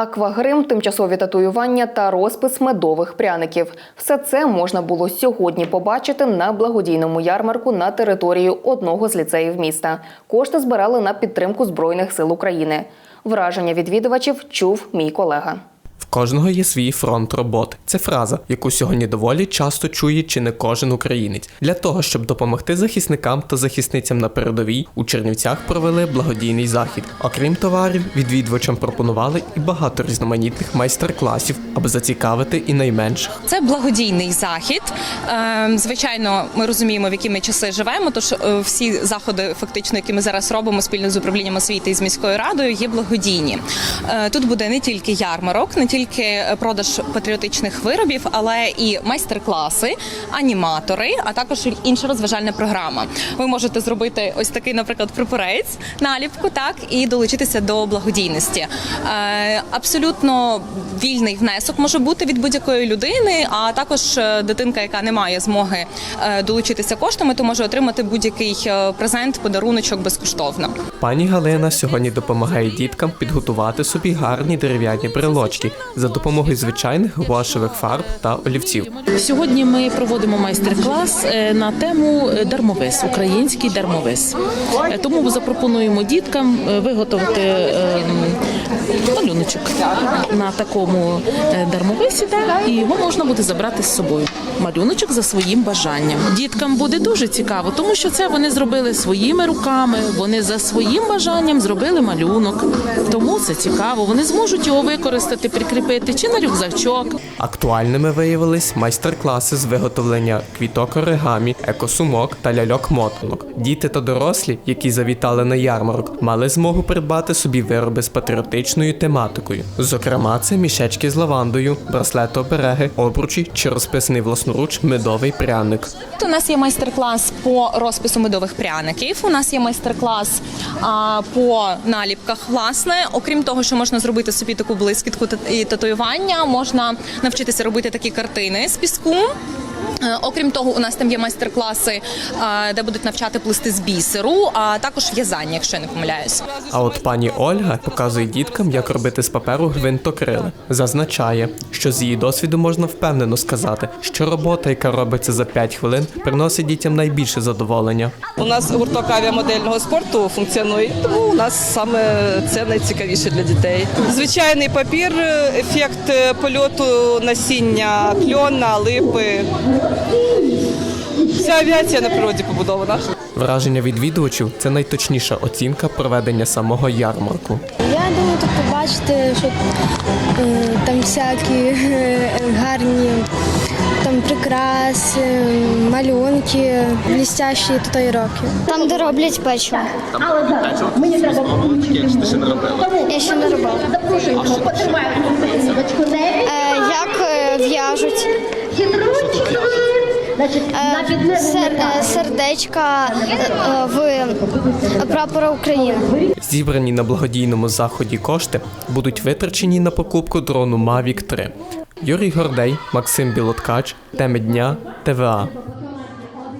Аквагрим, тимчасові татуювання та розпис медових пряників. Все це можна було сьогодні побачити на благодійному ярмарку на території одного з ліцеїв міста. Кошти збирали на підтримку Збройних сил України. Враження відвідувачів чув мій колега. Кожного є свій фронт роботи. Це фраза, яку сьогодні доволі часто чує чи не кожен українець. Для того, щоб допомогти захисникам та захисницям на передовій, у Чернівцях провели благодійний захід. Окрім товарів, відвідувачам пропонували і багато різноманітних майстер-класів, аби зацікавити і найменших. Це благодійний захід. Е, Звичайно, ми розуміємо, в які ми часи живемо. Тож е, всі заходи, фактично, які ми зараз робимо спільно з управлінням освіти і з міською радою, є благодійні. Е, Тут буде не тільки ярмарок, не тільки продаж патріотичних виробів, але і майстер-класи, аніматори, а також інша розважальна програма. Ви можете зробити ось такий, наприклад, прапорець, наліпку, так і долучитися до благодійності. Е, Абсолютно вільний внесок може бути від будь-якої людини, а також е, дитинка, яка не має змоги е, долучитися коштами, то може отримати будь-який презент, подаруночок безкоштовно. Пані Галина сьогодні допомагає діткам підготувати собі гарні дерев'яні брелочки за допомогою звичайних гуашевих фарб та олівців. Сьогодні ми проводимо майстер-клас е, на тему е, дармовис, український дармовис. Е, Тому запропонуємо діткам виготовити малюночок на такому дармовисі, і його можна буде забрати з собою. Малюночок за своїм бажанням. Діткам буде дуже цікаво, тому що це вони зробили своїми руками, вони за своїм бажанням зробили малюнок. Тому це цікаво. Вони зможуть його використати, прикріпити чи на рюкзачок, Актуальними виявились майстер-класи з виготовлення квіток оригамі, екосумок та ляльок-мотанок. Діти та дорослі, які завітали на ярмарок, мали змогу придбати собі вироби з патріотичною тематикою. Зокрема, це мішечки з лавандою, браслети обереги, обручі чи розписаний власноруч медовий пряник. У нас є майстер-клас по розпису медових пряників. У нас є майстер-клас по наліпках. Власне, окрім того, що можна зробити собі таку блискітку і татуювання, можна навчитися робити такі картини з піску. Е, Окрім того, у нас там є майстер-класи, е, де будуть навчати плести з бісеру, а також в'язання, якщо я не помиляюсь. А от пані Ольга показує діткам, як робити з паперу гвинтокрили. Зазначає, що з її досвіду можна впевнено сказати, що робота, яка робиться за 5 хвилин, приносить дітям найбільше задоволення. У нас гурток авіамодельного спорту функціонує, тому у нас саме це найцікавіше для дітей. Звичайний папір, ефект е, польоту насіння кльона, липи. Вся авіація на природі побудована. Враження відвідувачів це найточніша оцінка проведення самого ярмарку. Я думаю, тут побачити, що е, там всякі е, гарні там прикраси, малюнки, блістящі татуїровки. Там, де роблять печиво. Я ще не робила. Е, Як е, в'яжуть? Е, сер- Сердечка в прапора України. Зібрані на благодійному заході кошти будуть витрачені на покупку дрону Mavic 3. Юрій Гордей, Максим Білоткач, теми дня, ТВА.